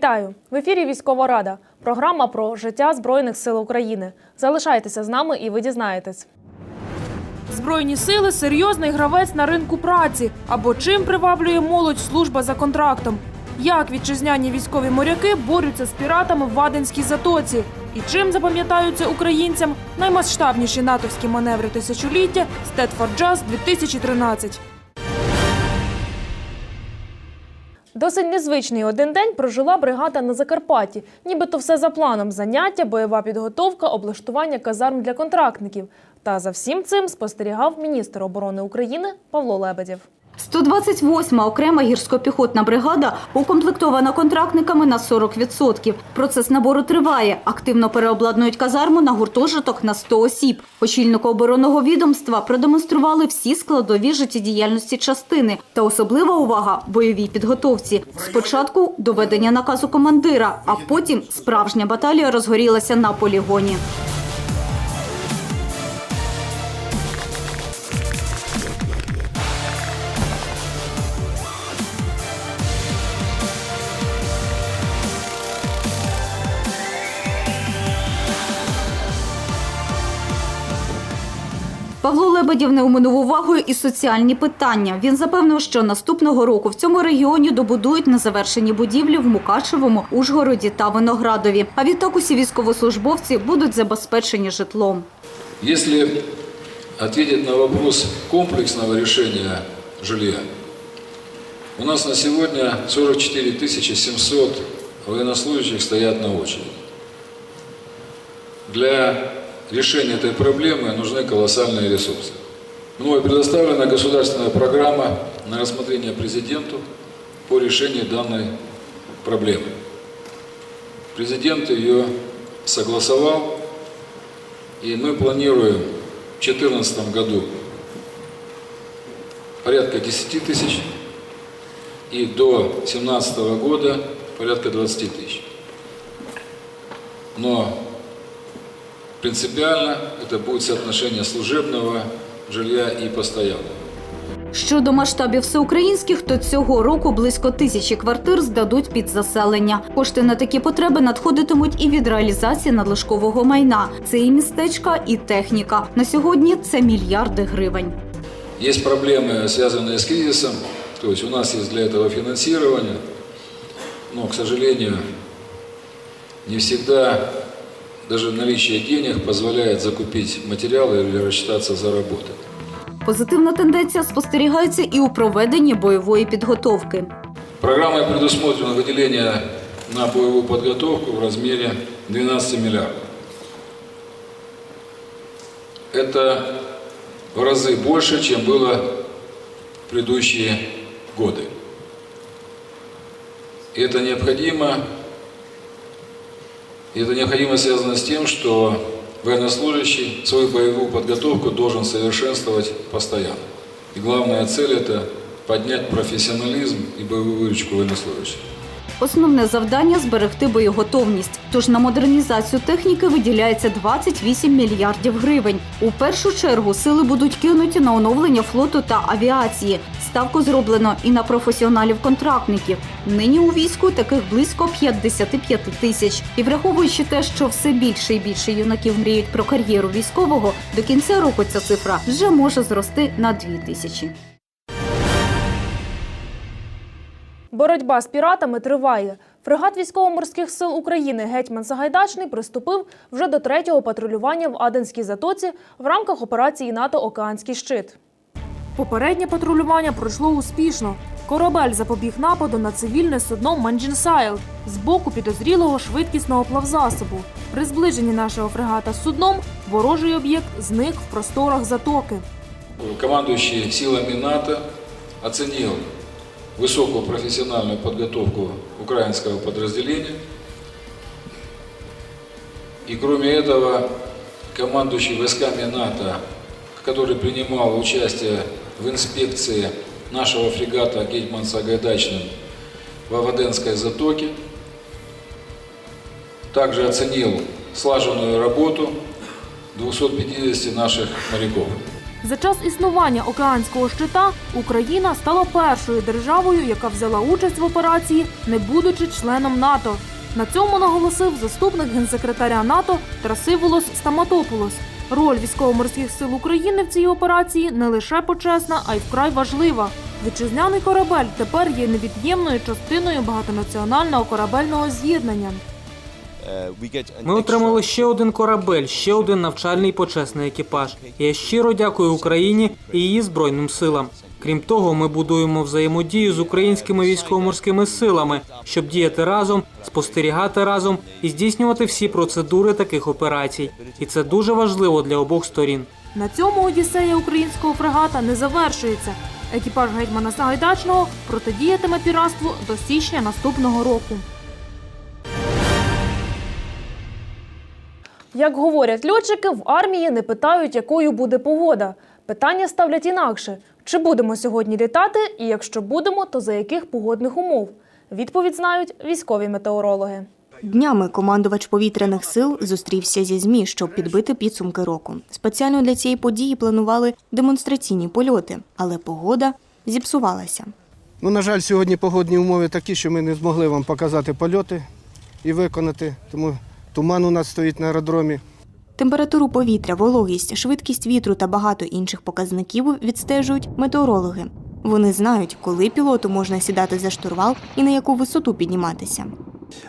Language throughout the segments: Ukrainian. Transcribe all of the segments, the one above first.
Вітаю! В ефірі Військова Рада. Програма про життя Збройних сил України. Залишайтеся з нами і ви дізнаєтесь. Збройні сили серйозний гравець на ринку праці. Або чим приваблює молодь служба за контрактом? Як вітчизняні військові моряки борються з піратами в Ваденській затоці? І чим запам'ятаються українцям наймасштабніші натовські маневри тисячоліття Стетфорд Джаз 2013? Досить незвичний один день прожила бригада на Закарпатті. Нібито все за планом заняття, бойова підготовка, облаштування казарм для контрактників. Та за всім цим спостерігав міністр оборони України Павло Лебедєв. 128-ма окрема гірсько-піхотна бригада укомплектована контрактниками на 40%. Процес набору триває. Активно переобладнують казарму на гуртожиток на 100 осіб. Очільнику оборонного відомства продемонстрували всі складові життєдіяльності частини. Та особлива увага – бойовій підготовці. Спочатку доведення наказу командира, а потім справжня баталія розгорілася на полігоні. Павло Лебедєв не оминув увагою і соціальні питання. Він запевнив, що наступного року в цьому регіоні добудують незавершені будівлі в Мукачевому, Ужгороді та Виноградові. А відтак усі військовослужбовці будуть забезпечені житлом. Если ответить на вопрос комплексного решения жилья, у нас на сегодня 44 700 военнослужащих стоят на очереди. Для решения этой проблемы нужны колоссальные ресурсы. Мною предоставлена государственная программа на рассмотрение президенту по решению данной проблемы. Президент ее согласовал, и мы планируем в 2014 году порядка 10 тысяч и до 2017 года порядка 20 тысяч. Но принципиально это будет соотношение служебного жилья и постоянного. Щодо масштабів всеукраїнських, то цього року близько тисячі квартир здадуть під заселення. Кошти на такі потреби надходитимуть і від реалізації надлишкового майна. Це і містечка, і техніка. На сьогодні це мільярди гривень. Есть проблемы, связанные с кризисом, то есть у нас есть для этого финансирование, но, к сожалению, не всегда даже наличие денег позволяет закупить материалы или рассчитаться за работу. Позитивна тенденція спостерігається і у проведенні бойової підготовки. Программой предусмотрено выделение на боевую подготовку в размере 12 миллиардов. Это в разы больше, чем было в предыдущие годы. И это необходимо, и это необходимо связано с тем, что военнослужащий свою боевую подготовку должен совершенствовать постоянно. И главная цель – это поднять профессионализм и боевую выручку военнослужащих. Основне завдання зберегти боєготовність. Тож на модернізацію техніки виділяється 28 мільярдів гривень. У першу чергу сили будуть кинуті на оновлення флоту та авіації. Ставку зроблено і на професіоналів-контрактників. Нині у війську таких близько 55 тисяч. І враховуючи те, що все більше і більше юнаків мріють про кар'єру військового, до кінця року ця цифра вже може зрости на 2 тисячі. Боротьба з піратами триває. Фрегат військово-морських сил України Гетьман Сагайдачний приступив вже до третього патрулювання в Аденській затоці в рамках операції НАТО Океанський щит. Попереднє патрулювання пройшло успішно. Корабель запобіг нападу на цивільне судно Манджінсайл з боку підозрілого швидкісного плавзасобу. При зближенні нашого фрегата з судном ворожий об'єкт зник в просторах затоки. Командующий силами НАТО оценил высокую профессиональную подготовку украинского подразделения. И кроме этого, командующий войсками НАТО, который принимал участие в инспекции нашего фрегата Гетьман Сагайдачным в Аваденской затоке, также оценил слаженную работу 250 наших моряков. За час існування океанського щита Україна стала першою державою, яка взяла участь в операції, не будучи членом НАТО. На цьому наголосив заступник генсекретаря НАТО Трасивулос Стаматопулос. Роль військово-морських сил України в цій операції не лише почесна, а й вкрай важлива. Вітчизняний корабель тепер є невід'ємною частиною багатонаціонального корабельного з'єднання. Ми отримали ще один корабель, ще один навчальний почесний екіпаж. Я щиро дякую Україні і її збройним силам. Крім того, ми будуємо взаємодію з українськими військово-морськими силами, щоб діяти разом, спостерігати разом і здійснювати всі процедури таких операцій. І це дуже важливо для обох сторін. На цьому одіссея українського фрегата не завершується. Екіпаж гетьмана Сагайдачного протидіятиме піратству до січня наступного року. Як говорять льотчики, в армії не питають, якою буде погода. Питання ставлять інакше: чи будемо сьогодні літати, і якщо будемо, то за яких погодних умов? Відповідь знають військові метеорологи. Днями командувач повітряних сил зустрівся зі ЗМІ, щоб підбити підсумки року. Спеціально для цієї події планували демонстраційні польоти, але погода зіпсувалася. Ну, на жаль, сьогодні погодні умови такі, що ми не змогли вам показати польоти і виконати, тому туман у нас стоїть на аеродромі. Температуру повітря, вологість, швидкість вітру та багато інших показників відстежують метеорологи. Вони знають, коли пілоту можна сідати за штурвал і на яку висоту підніматися.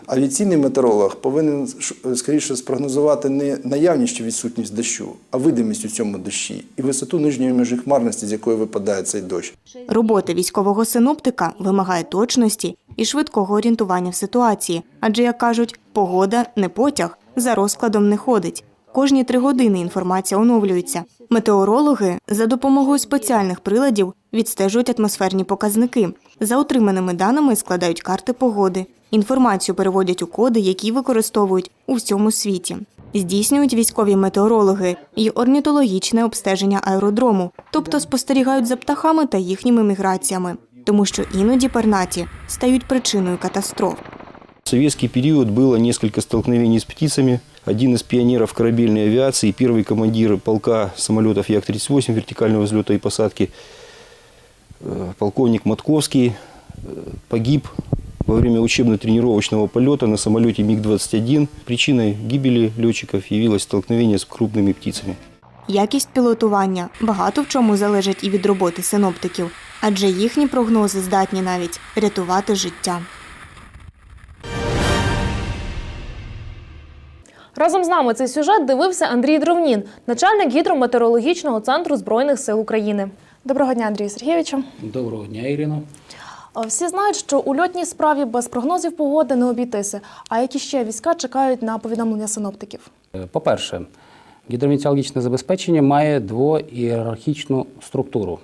Авіаційний метеоролог повинен скоріше спрогнозувати не наявність чи відсутність дощу, а видимість у цьому дощі і висоту нижньої межі хмарності, з якої випадає цей дощ. Робота військового синоптика вимагає точності і швидкого орієнтування в ситуації, адже, як кажуть, погода не потяг, за розкладом не ходить. Кожні три години інформація оновлюється. Метеорологи за допомогою спеціальних приладів відстежують атмосферні показники. За отриманими даними складають карти погоди. Інформацію переводять у коди, які використовують у всьому світі. Здійснюють військові метеорологи і орнітологічне обстеження аеродрому, тобто спостерігають за птахами та їхніми міграціями, тому що іноді пернаті стають причиною катастроф. В советский период было несколько столкновений с птицами. Один из пионеров корабельной авиации, первый командир полка самолетов Як-38 вертикального взлета и посадки, э, полковник Матковский, э, погиб во время учебно-тренировочного полета на самолете МиГ-21. Причиной гибели летчиков явилось столкновение с крупными птицами. Якість пілотування багато в чому залежить і від роботи синоптиків, адже їхні прогнози здатні навіть рятувати життя. Разом з нами цей сюжет дивився Андрій Дровнін, начальник гідрометеорологічного центру Збройних сил України. Доброго дня, Андрію Сергійовичу. Доброго дня, Ірино. Всі знають, що у льотній справі без прогнозів погоди не обійтися. А які ще війська чекають на повідомлення синоптиків? Е, По-перше, гідрометеорологічне забезпечення має двоієрархічну структуру.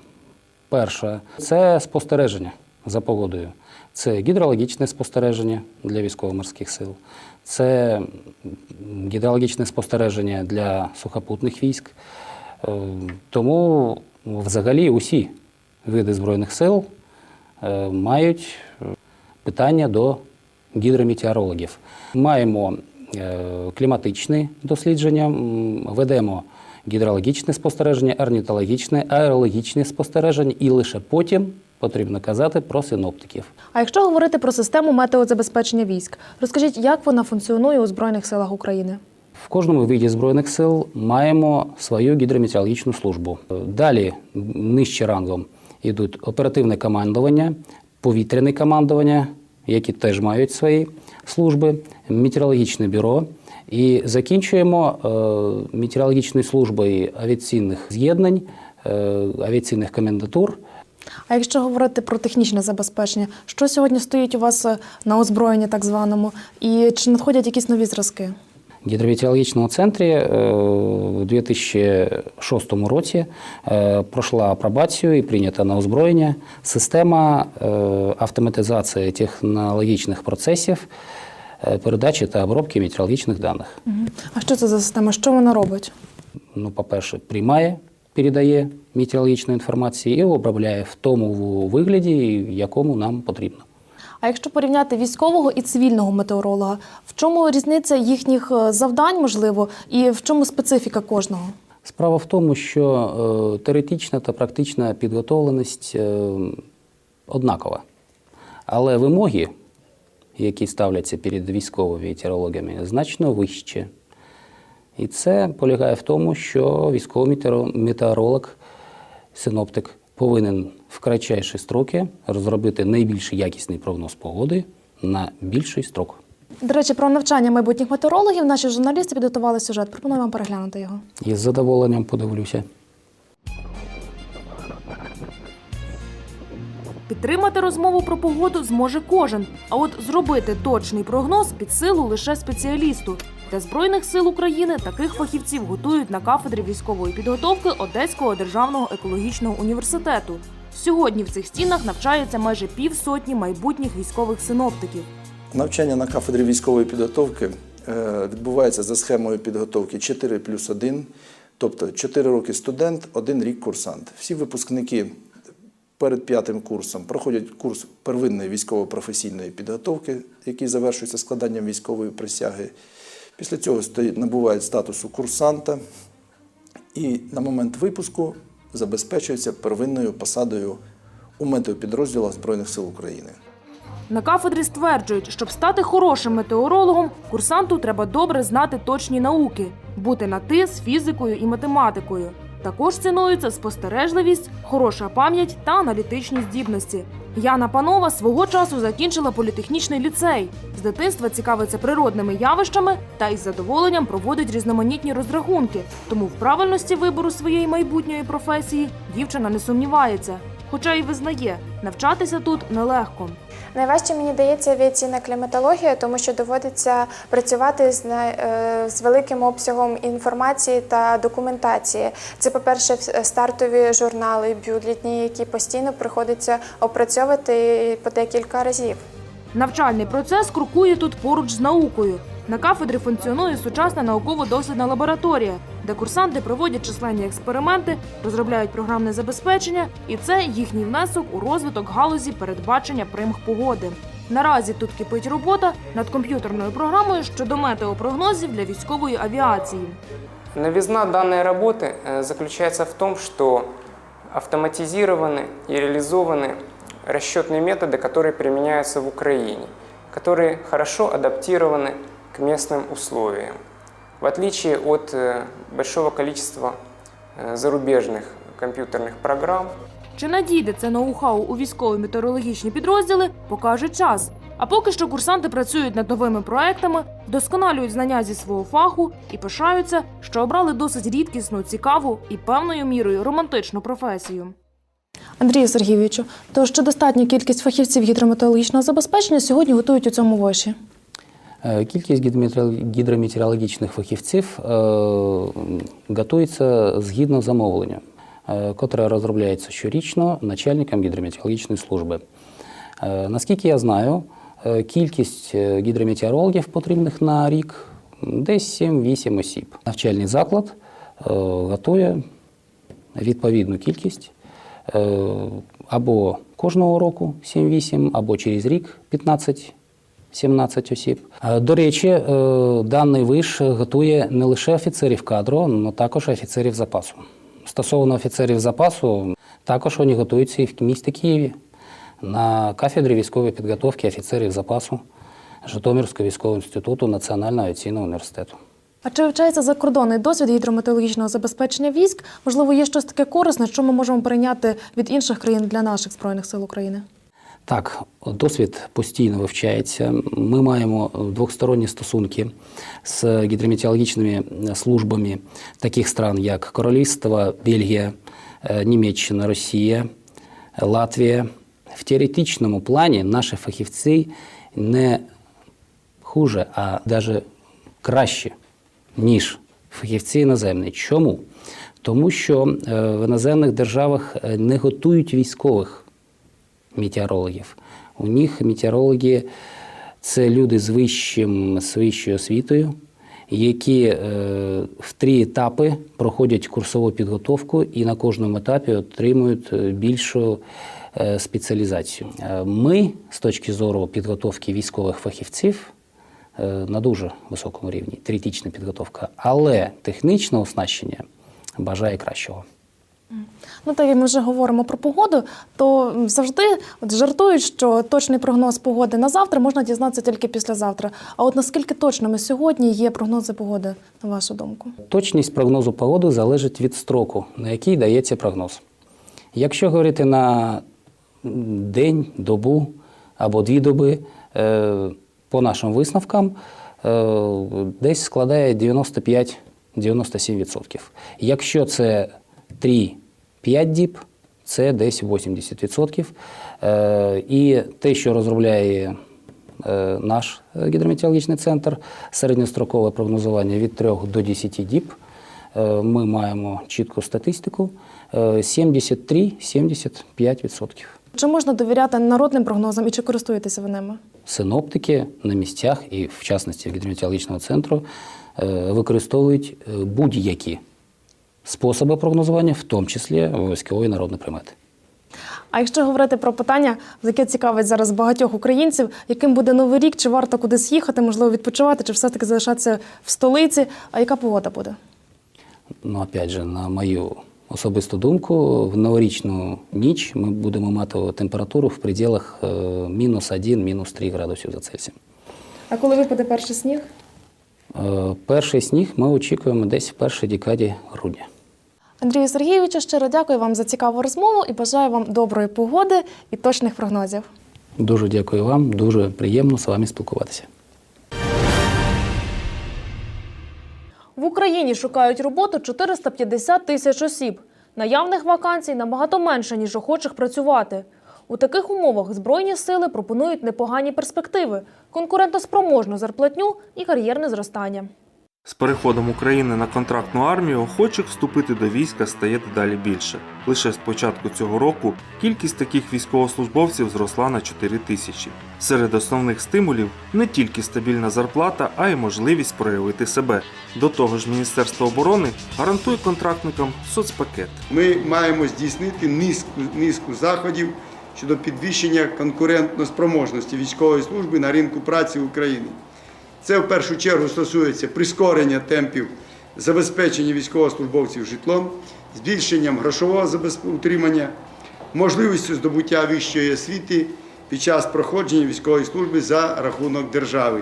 Перша це спостереження за погодою. Це гідрологічне спостереження для військово-морських сил, це гідрологічне спостереження для сухопутних військ. Е, Тому взагалі усі види Збройних сил мають е, питання до гідрометеорологів. Маємо е, кліматичні дослідження, ведемо гідрологічне спостереження, орнітологічне, аерологічне спостереження, і лише потім потрібно казати про синоптиків. А якщо говорити про систему метеозабезпечення військ, розкажіть, як вона функціонує у Збройних силах України? В кожному виді Збройних сил маємо свою гідрометеорологічну службу. Далі, нижче рангом, йдуть оперативне командування, повітряне командування, які теж мають свої служби, метеорологічне бюро. І закінчуємо е, метеорологічною службою авіаційних з'єднань, е, авіаційних комендатур. А якщо говорити про технічне забезпечення, що сьогодні стоїть у вас е, на озброєнні так званому, і чи надходять якісь нові зразки? В гідрометеорологічному центрі е, у 2006 році е, пройшла апробацію і прийнята на озброєння система е, автоматизації технологічних процесів передачі та обробки метеорологічних даних. А що це за система? Що вона робить? Ну, по-перше, приймає, передає метеорологічну інформацію і обробляє в тому вигляді, якому нам потрібно. А якщо порівняти військового і цивільного метеоролога, в чому різниця їхніх е, завдань, можливо, і в чому специфіка кожного? Справа в тому, що е, теоретична та практична підготовленість е, однакова. Але вимоги, які ставляться перед військовими метеорологами, значно вищі. І це полягає в тому, що військовий метеоро- метеоролог, синоптик повинен в кратчайші строки розробити найбільш якісний прогноз погоди на більший строк. До речі, про навчання майбутніх метеорологів наші журналісти підготували сюжет. Пропоную вам переглянути його. І з задоволенням подивлюся. Підтримати розмову про погоду зможе кожен. А от зробити точний прогноз під силу лише спеціалісту. Для збройних сил України таких фахівців готують на кафедрі військової підготовки Одеського державного екологічного університету. Сьогодні в цих стінах навчається майже півсотні майбутніх військових синоптиків. Навчання на кафедрі військової підготовки е, відбувається за схемою підготовки 4 плюс 1, тобто 4 роки студент, 1 рік курсант. Всі випускники перед п'ятим курсом проходять курс первинної військово-професійної підготовки, який завершується складанням військової присяги. Після цього набувають статусу курсанта і на момент випуску забезпечуються первинною посадою у метеопідрозділах Збройних сил України. На кафедрі стверджують, щоб стати хорошим метеорологом, курсанту треба добре знати точні науки, бути на ти з фізикою і математикою. Також цінуються спостережливість, хороша пам'ять та аналітичні здібності. Яна Панова свого часу закінчила політехнічний ліцей. З дитинства цікавиться природними явищами та із задоволенням проводить різноманітні розрахунки. Тому в правильності вибору своєї майбутньої професії дівчина не сумнівається. Хоча й визнає, навчатися тут нелегко. Найважче мені дається авіаційна кліматологія, тому що доводиться працювати з, е, з великим обсягом інформації та документації. Це, по-перше, стартові журнали, бюлетні, які постійно приходиться опрацьовувати по декілька разів. Навчальний процес крокує тут поруч з наукою. На кафедрі функціонує сучасна науково-дослідна лабораторія, де курсанти проводять численні експерименти, розробляють програмне забезпечення, і це їхній внесок у розвиток галузі передбачення примх погоди. Наразі тут кипить робота над комп'ютерною програмою щодо метеопрогнозів для військової авіації. Новизна данной работы э, заключается в том, что автоматизированы и реализованы расчетные методы, которые применяются в Украине, которые хорошо адаптированы к местным условиям. В отличие от э, большого количества э, зарубежных компьютерных программ, Чи надійде це ноу-хау у військові метеорологічні підрозділи, покаже час. А поки що курсанти працюють над новими проектами, вдосконалюють знання зі свого фаху і пишаються, що обрали досить рідкісну, цікаву і певною мірою романтичну професію. Андрію Сергійовичу, тож чи достатня кількість фахівців гідрометеорологічного забезпечення сьогодні готують у цьому виші? Е, Кількість гідрометеорологічних фахівців е, готується згідно замовлення, е, котре розробляється щорічно начальником гідрометеорологічної служби. Е, Наскільки я знаю, кількість гідрометеорологів потрібних на рік десь 7-8 осіб. Навчальний заклад готує відповідну кількість або кожного року 7-8, або через рік 15 17 осіб. Е, До речі, е, даний виш готує не лише офіцерів кадру, але також офіцерів запасу. Стосовно офіцерів запасу, також вони готуються і в місті Києві на кафедрі військової підготовки офіцерів запасу Житомирського військового інституту Національного авіаційного університету. А чи вивчається закордонний досвід гідрометеорологічного забезпечення військ? Можливо, є щось таке корисне, що ми можемо прийняти від інших країн для наших збройних сил України? Так, досвід постійно вивчається. Ми маємо двосторонні стосунки з гідрометеорологічними службами таких стран, як Королівство, Бельгія, е, Німеччина, Росія, Латвія. В теоретичному плані наші фахівці не хуже, а навіть краще, ніж фахівці іноземні. Чому? Тому що е, в іноземних державах е, не готують військових метеорологів. У них метеорологи це люди з вищим, з вищою освітою, які е, в три етапи проходять курсову підготовку і на кожному етапі отримують е, більшу е, спеціалізацію. Е, Ми, з точки зору підготовки військових фахівців, е, на дуже високому рівні, теоретична підготовка, але технічне оснащення бажає кращого. Ну, так як ми вже говоримо про погоду, то завжди от жартують, що точний прогноз погоди на завтра можна дізнатися тільки післязавтра. А от наскільки точними сьогодні є прогнози погоди, на вашу думку? Точність прогнозу погоди залежить від строку, на який дається прогноз. Якщо говорити на день, добу або дві доби, е, по нашим висновкам, е, десь складає 95-97%. Якщо це 3-5 діб, це десь 80%. Е, І те, що розробляє е, наш гідрометеорологічний центр, середньострокове прогнозування від 3 до 10 діб, е, ми маємо чітку статистику е, 73-75%. Чи можна довіряти народним прогнозам і чи користуєтеся ви ними? Синоптики на місцях і, в частності, гідрометеорологічного центру використовують будь-які способи прогнозування, в тому числі обов'язкові народні примети. А якщо говорити про питання, яке цікавить зараз багатьох українців, яким буде новий рік, чи варто кудись їхати, можливо, відпочивати, чи все-таки залишатися в столиці? А яка погода буде? Ну, опять же, на мою особисту думку, в новорічну ніч ми будемо мати температуру в пределах е, мінус 1, мінус 3 градусів за Цельсієм. А коли випаде перший сніг? Е, Перший сніг ми очікуємо десь в першій декаді грудня. Андрію Сергійовичу, щиро дякую вам за цікаву розмову і бажаю вам доброї погоди і точних прогнозів. Дуже дякую вам, дуже приємно з вами спілкуватися. В Україні шукають роботу 450 тисяч осіб. Наявних вакансій набагато менше, ніж охочих працювати. У таких умовах Збройні сили пропонують непогані перспективи, конкурентоспроможну зарплатню і кар'єрне зростання. З переходом України на контрактну армію охочих вступити до війська стає дедалі більше. Лише з початку цього року кількість таких військовослужбовців зросла на 4 тисячі. Серед основних стимулів не тільки стабільна зарплата, а й можливість проявити себе. До того ж, Міністерство оборони гарантує контрактникам соцпакет. Ми маємо здійснити низку, низку заходів щодо підвищення конкурентноспроможності військової служби на ринку праці України. Це в першу чергу стосується прискорення темпів забезпечення військовослужбовців житлом, збільшенням грошового утримання, можливістю здобуття вищої освіти під час проходження військової служби за рахунок держави,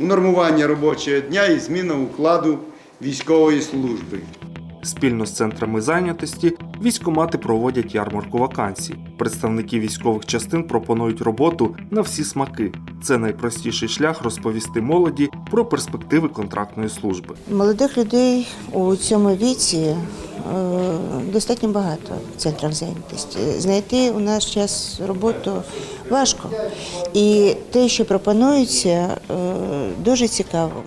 унормування робочого дня і зміна укладу військової служби. Спільно з центрами зайнятості військомати проводять ярмарку вакансій. Представники військових частин пропонують роботу на всі смаки. Це найпростіший шлях розповісти молоді про перспективи контрактної служби. Молодих людей у цьому віці е, достатньо багато в центрах зайнятості. Знайти у наш час роботу важко. І те, що пропонується, е, дуже цікаво.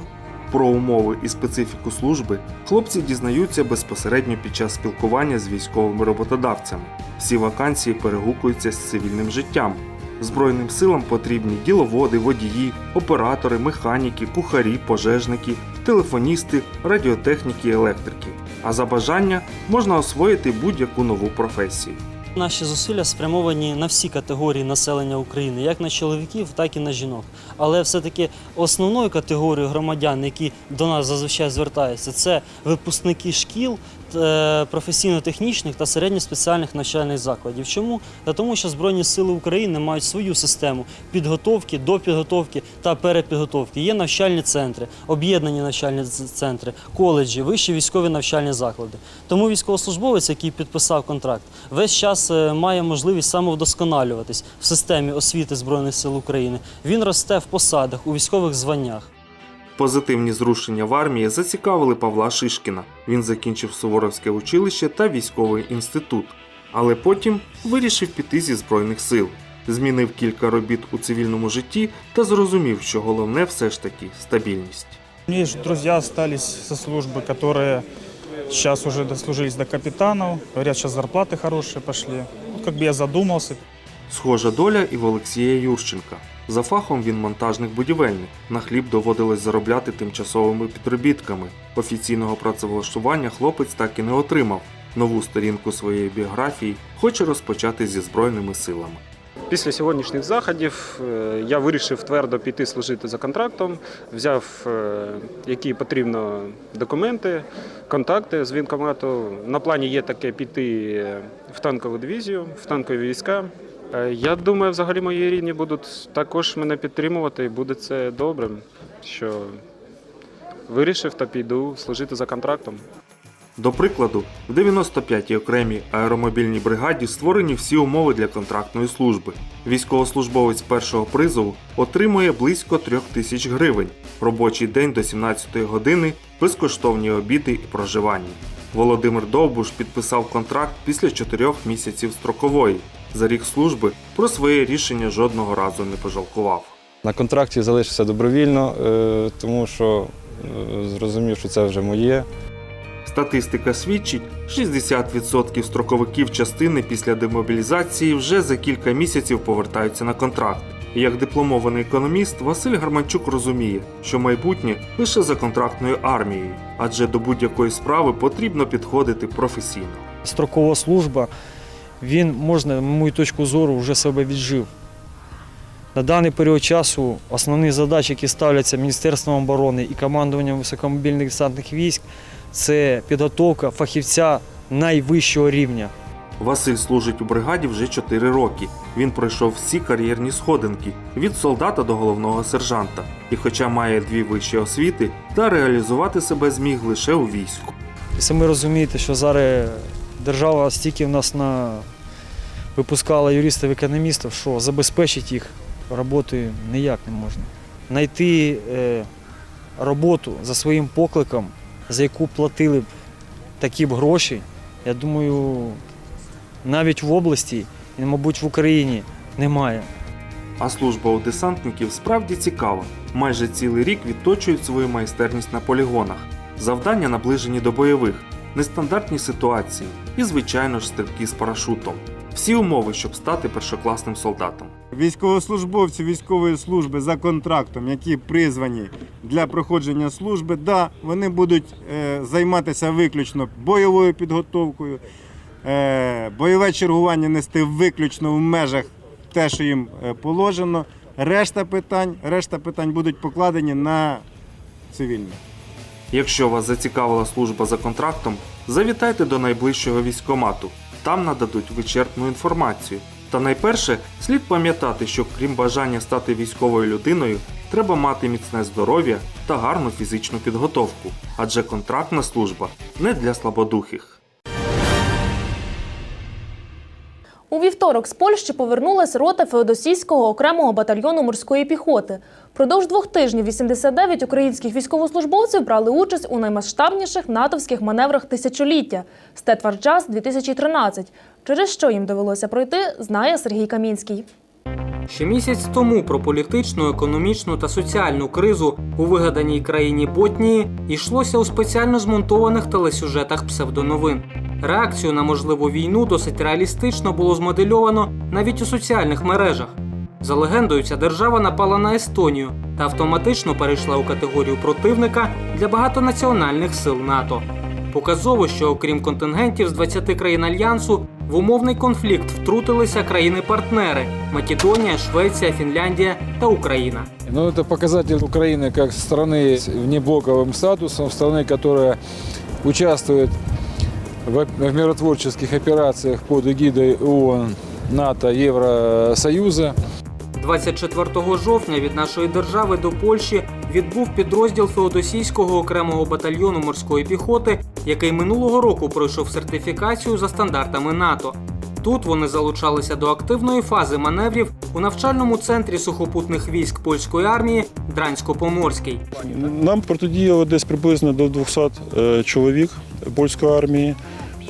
Про умови і специфіку служби хлопці дізнаються безпосередньо під час спілкування з військовими роботодавцями. Всі вакансії перегукуються з цивільним життям. Збройним силам потрібні діловоди, водії, оператори, механіки, кухарі, пожежники, телефоністи, радіотехніки, електрики. А за бажання можна освоїти будь-яку нову професію. Наші зусилля спрямовані на всі категорії населення України, як на чоловіків, так і на жінок. Але все-таки основною категорією громадян, які до нас зазвичай звертаються, це випускники шкіл, е, професійно-технічних та середньоспеціальних навчальних закладів. Чому? Та тому, що Збройні Сили України мають свою систему підготовки, допідготовки та перепідготовки. Є навчальні центри, об'єднані навчальні центри, коледжі, вищі військові навчальні заклади. Тому військовослужбовець, який підписав контракт, весь час е, має можливість самовдосконалюватись в системі освіти Збройних сил України. Він росте в посадах у військових званнях. Позитивні зрушення в армії зацікавили Павла Шишкіна. Він закінчив Суворовське училище та військовий інститут, але потім вирішив піти зі збройних сил. Змінив кілька робіт у цивільному житті та зрозумів, що головне все ж таки стабільність. У меня есть друзья остались со службы, которые сейчас уже дослужились до капитанов. Говорят, сейчас зарплаты хорошие пошли. Вот как бы я задумался. Схожа доля і в Олексія Юрченка. За фахом він монтажник будівельник. На хліб доводилось заробляти тимчасовими підробітками. Офіційного працевлаштування хлопець так і не отримав. Нову сторінку своєї біографії хоче розпочати зі збройними силами. Після сьогоднішніх заходів е, я вирішив твердо піти служити за контрактом, взяв е, які потрібно документи, контакти з військкомату. На плані є таке піти е, в танкову дивізію, в танкові війська. Я думаю, взагалі мої рідні будуть також мене підтримувати і буде це добре, що вирішив та піду служити за контрактом. До прикладу, в 95-й окремій аеромобільній бригаді створені всі умови для контрактної служби. Військовослужбовець першого призову отримує близько 3 тисяч гривень, робочий день до 17-ї години, безкоштовні обіди і проживання. Володимир Довбуш підписав контракт після 4 місяців строкової. За рік служби про своє рішення жодного разу не пожалкував. На контракті залишився добровільно, е, тому що е, зрозумів, що це вже моє. Статистика свідчить, 60% строковиків частини після демобілізації вже за кілька місяців повертаються на контракт. І як дипломований економіст, Василь Гарманчук розуміє, що майбутнє лише за контрактною армією, адже до будь-якої справи потрібно підходити професійно. строкова служба, він можна, на мою точку зору, вже себе віджив. На даний період часу основні задачі, які ставляться Міністерством оборони і командуванням високомобільних десантних військ, це підготовка фахівця найвищого рівня. Василь служить у бригаді вже 4 роки. Він пройшов всі кар'єрні сходинки від солдата до головного сержанта. І, хоча має дві вищі освіти, та реалізувати себе зміг лише у війську. Самі розумієте, що зараз держава стільки в нас на випускала юристів-економістів, що забезпечити їх роботою ніяк не можна. Найти е, роботу за своїм покликом, за яку платили б такі б гроші, я думаю, навіть в області і, мабуть, в Україні немає. А служба у десантників справді цікава. Майже цілий рік відточують свою майстерність на полігонах. Завдання наближені до бойових, нестандартні ситуації і, звичайно ж, стрибки з парашутом. Всі умови, щоб стати першокласним солдатом. Військовослужбовці військової служби за контрактом, які призвані для проходження служби, да, вони будуть е, займатися виключно бойовою підготовкою, е, бойове чергування нести виключно в межах те, що їм е, положено. Решта питань, решта питань будуть покладені на цивільних. Якщо вас зацікавила служба за контрактом, завітайте до найближчого військкомату. Там нададуть вичерпну інформацію. Та найперше слід пам'ятати, що крім бажання стати військовою людиною, треба мати міцне здоров'я та гарну фізичну підготовку, адже контрактна служба не для слабодухих. У вівторок з Польщі повернулась рота Феодосійського окремого батальйону морської піхоти. Продовж двох тижнів 89 українських військовослужбовців брали участь у наймасштабніших натовських маневрах тисячоліття Стетварджас 2013 Через що їм довелося пройти, знає Сергій Камінський. Ще місяць тому про політичну, економічну та соціальну кризу у вигаданій країні Ботнії йшлося у спеціально змонтованих телесюжетах псевдоновин. Реакцію на можливу війну досить реалістично було змодельовано навіть у соціальних мережах. За легендою, ця держава напала на Естонію та автоматично перейшла у категорію противника для багатонаціональних сил НАТО. Показово, що окрім контингентів з 20 країн альянсу, в умовний конфлікт втрутилися країни-партнери Македонія, Швеція, Фінляндія та Україна. Ну, это показатель Украины как страны с внеблоковым статусом, страны, которая участвует в, в миротворческих операциях под эгидой ООН, НАТО, Евросоюза. 24 жовтня від нашої держави до Польщі відбув підрозділ Феодосійського окремого батальйону морської піхоти, який минулого року пройшов сертифікацію за стандартами НАТО. Тут вони залучалися до активної фази маневрів у навчальному центрі сухопутних військ польської армії Дрансько-Поморський. Нам протидіяло десь приблизно до 200 е, чоловік польської армії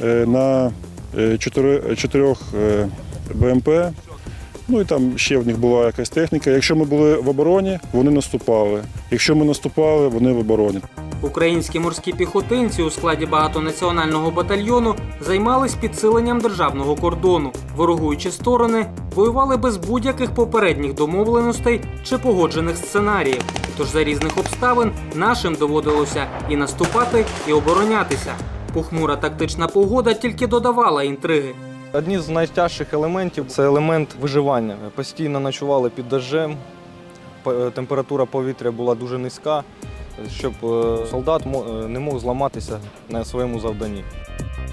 е, на е, чотирьох е, БМП. Ну і там ще в них була якась техніка. Якщо ми були в обороні, вони наступали. Якщо ми наступали, вони в обороні. Українські морські піхотинці у складі багатонаціонального батальйону займались підсиленням державного кордону. Ворогуючі сторони воювали без будь-яких попередніх домовленостей чи погоджених сценаріїв. Тож за різних обставин нашим доводилося і наступати, і оборонятися. Похмура тактична погода тільки додавала інтриги. Одні з найтяжчих елементів це елемент виживання. Постійно ночували під дощем, п- температура повітря була дуже низька, щоб е, солдат е, не мог зламатися на своєму завданні.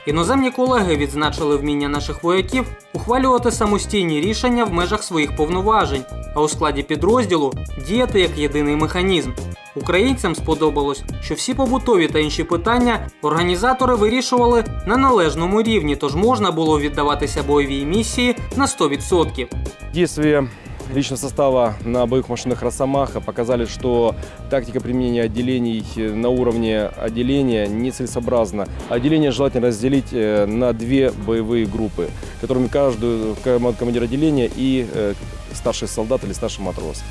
Іноземні колеги відзначили вміння наших вояків ухвалювати самостійні рішення в межах своїх повноважень, а у складі підрозділу діяти як єдиний механізм. Українцям сподобалось, що всі побутові та інші питання організатори вирішували на належному рівні, тож можна було віддаватися бойовій місії на 100%. Действия личного состава на боевых машинах «Росомаха» показали, что тактика применения отделений на уровне отделения нецелесообразна. Отделение желательно разделить э, на две боевые группы, которыми каждую команд- командир отделения и э, старший солдат или старший матрос.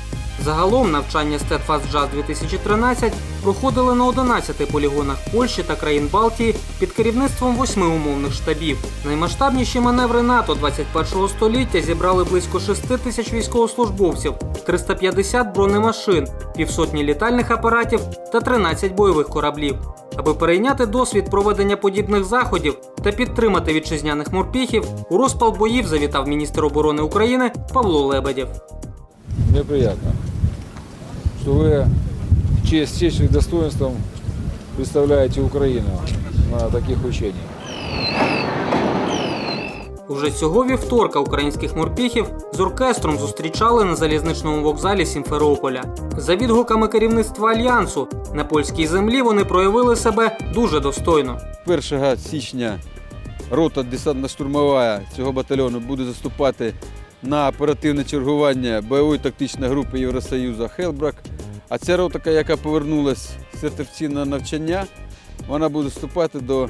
Загалом навчання Steadfast Jazz 2013 проходили на 11 полігонах Польщі та країн Балтії під керівництвом восьми умовних штабів. Наймасштабніші маневри НАТО 21-го століття зібрали близько 6 тисяч військовослужбовців, 350 бронемашин, півсотні літальних апаратів та 13 бойових кораблів. Аби перейняти досвід проведення подібних заходів та підтримати вітчизняних морпіхів, у розпал боїв завітав міністр оборони України Павло Лебедєв. Мне приятно, что вы честь, честь и достоинством представляете Украину на таких учениях. Уже цього вівторка українських морпіхів з оркестром зустрічали на залізничному вокзалі Сімферополя. За відгуками керівництва альянсу, на польській землі вони проявили себе дуже достойно. 1 січня рота десантно-штурмова цього батальйону буде заступати на оперативне чергування бойової тактичної групи Євросоюзу Хелбрак. А ця ротика, яка повернулася з сертифіційного навчання, вона буде вступати до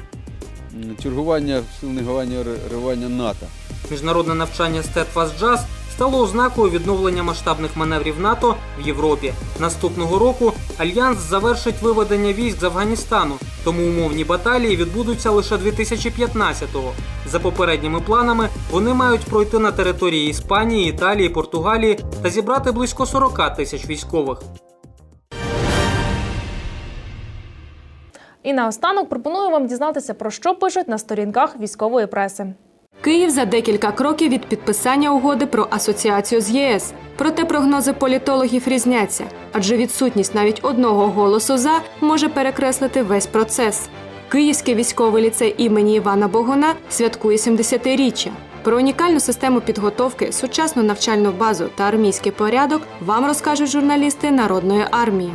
чергування сил негування НАТО. Міжнародне навчання Стетфас Jazz стало ознакою відновлення масштабних маневрів НАТО в Європі. Наступного року альянс завершить виведення військ з Афганістану, тому умовні баталії відбудуться лише 2015-го. За попередніми планами вони мають пройти на території Іспанії, Італії, Португалії та зібрати близько 40 тисяч військових. І наостанок пропоную вам дізнатися, про що пишуть на сторінках військової преси. Київ за декілька кроків від підписання угоди про асоціацію з ЄС. Проте прогнози політологів різняться, адже відсутність навіть одного голосу за може перекреслити весь процес. Київський військовий ліцей імені Івана Богуна святкує 70-річчя. Про унікальну систему підготовки, сучасну навчальну базу та армійський порядок вам розкажуть журналісти Народної армії.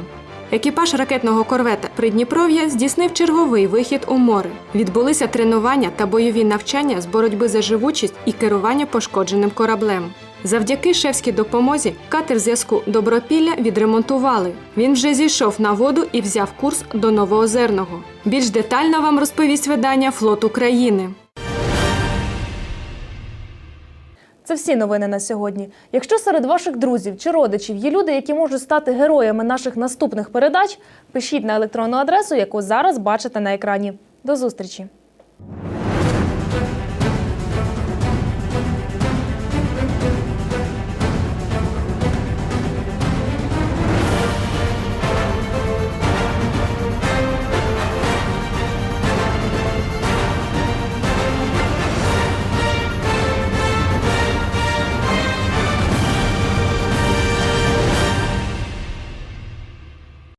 Екіпаж ракетного корвета Придніпров'я здійснив черговий вихід у море. Відбулися тренування та бойові навчання з боротьби за живучість і керування пошкодженим кораблем. Завдяки шефській допомозі катер зв'язку Добропілля відремонтували. Він вже зійшов на воду і взяв курс до Новоозерного. Більш детально вам розповість видання Флот України. Це всі новини на сьогодні. Якщо серед ваших друзів чи родичів є люди, які можуть стати героями наших наступних передач, пишіть на електронну адресу, яку зараз бачите на екрані. До зустрічі!